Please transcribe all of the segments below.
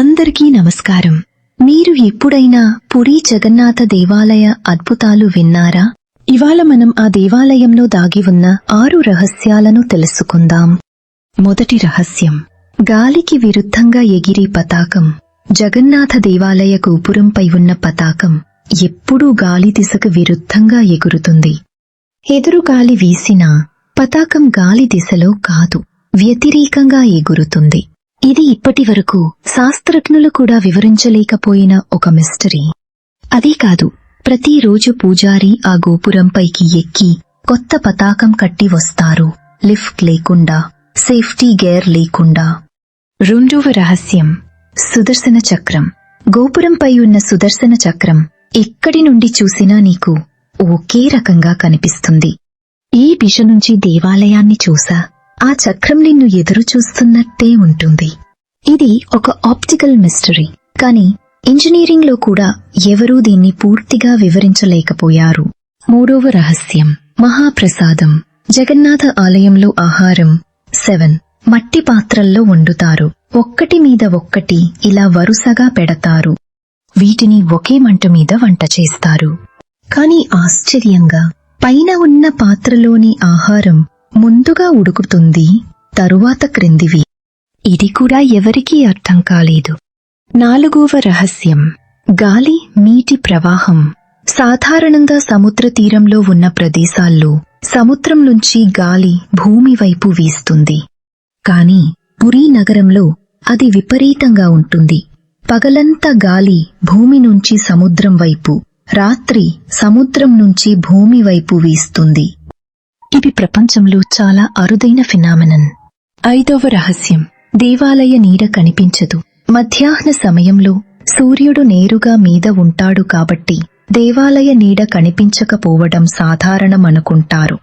అందరికీ నమస్కారం. మీరు ఎప్పుడైనా పురీ జగన్నాథ దేవాలయ అద్భుతాలు విన్నారా? ఇవాళ మనం ఆ దేవాలయంలో దాగి ఉన్న ఆరు రహస్యాలను తెలుసుకుందాం. మొదటి రహస్యం. గాలికి విరుద్ధంగా ఎగిరే పతాకం. జగన్నాథ దేవాలయ గోపురంపై ఉన్న పతాకం ఎప్పుడూ గాలి దిశకు విరుద్ధంగా ఎగురుతుంది. ఎదురు గాలి వీసినా పతాకం గాలి దిశలో కాదు వ్యతిరేకంగా ఎగురుతుంది. ఇది ఇప్పటి వరకు శాస్త్రజ్ఞులు కూడా వివరించలేకపోయిన ఒక మిస్టరీ. అదే కాదు ప్రతిరోజు పూజారి ఆ గోపురంపైకి ఎక్కి కొత్త పతాకం కట్టి వస్తారు. లిఫ్ట్ లేకుండా సేఫ్టీ గేర్ లేకుండా. రెండవ రహస్యం సుదర్శన చక్రం. గోపురంపై ఉన్న సుదర్శన చక్రం ఎక్కడి నుండి చూసినా నీకు ఒకే రకంగా కనిపిస్తుంది. ఈ దిశ నుంచి దేవాలయాన్ని చూసా. ఆ చక్రం నిన్ను ఎదురు చూస్తున్నట్టే ఉంటుంది. ఇది ఒక ఆప్టికల్ మిస్టరీ. కానీ ఇంజనీరింగ్లో కూడా ఎవరూ దీన్ని పూర్తిగా వివరించలేకపోయారు. మూడవ రహస్యం మహాప్రసాదం. జగన్నాథ ఆలయంలో ఆహారం సెవెన్. మట్టి పాత్రల్లో వండుతారు. ఒక్కటి మీద ఒక్కటి ఇలా వరుసగా పెడతారు. వీటిని ఒకే మంట మీద వంట చేస్తారు. కాని ఆశ్చర్యంగా పైన ఉన్న పాత్రలోని ఆహారం ముందుగా ఉడుకుతుంది తరువాత క్రిందివి. ఇది కూడా ఎవరికీ అర్థం కాలేదు. నాలుగవ రహస్యం. గాలి నీటి ప్రవాహం. సాధారణంగా సముద్ర తీరంలో ఉన్న ప్రదేశాల్లో సముద్రం నుంచి గాలి భూమి వైపు వీస్తుంది. కాని పురీ నగరంలో అది విపరీతంగా ఉంటుంది. పగలంతా గాలి భూమి నుంచి సముద్రం వైపు రాత్రి సముద్రం నుంచి భూమి వైపు వీస్తుంది. ఇది ప్రపంచంలో చాలా అరుదైన ఫినామినన్. ఐదవ రహస్యం. దేవాలయ నీడ కనిపించదు. మధ్యాహ్న సమయంలో సూర్యుడు నేరుగా మీద ఉంటాడు కాబట్టి దేవాలయ నీడ కనిపించకపోవడం సాధారణమనుకుంటారు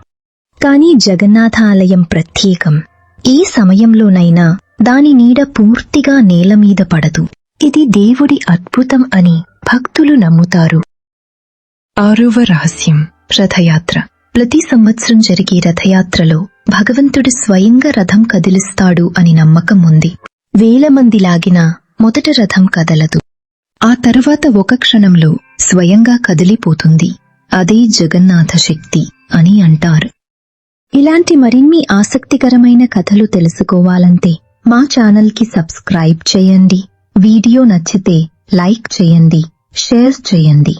కానీ జగన్నాథాలయం ప్రత్యేకం. ఏ సమయంలోనైనా దాని నీడ పూర్తిగా నేల మీద పడదు. ఇది దేవుడి అద్భుతం అని భక్తులు నమ్ముతారు. ఆరవ రహస్యం. రథయాత్ర. ప్రతి సంవత్సరం జరిగే రథయాత్రలో భగవంతుడు స్వయంగా రథం కదిలిస్తాడు అని నమ్మకం ఉంది. వేల మంది లాగినా మొదట రథం కదలదు. ఆ తర్వాత ఒక క్షణంలో స్వయంగా కదిలిపోతుంది. అదే జగన్నాథ శక్తి అని అంటారు. ఇలాంటి మరిన్ని ఆసక్తికరమైన కథలు తెలుసుకోవాలంటే మా ఛానల్కి సబ్స్క్రైబ్ చేయండి. వీడియో నచ్చితే లైక్ చేయండి షేర్ చేయండి.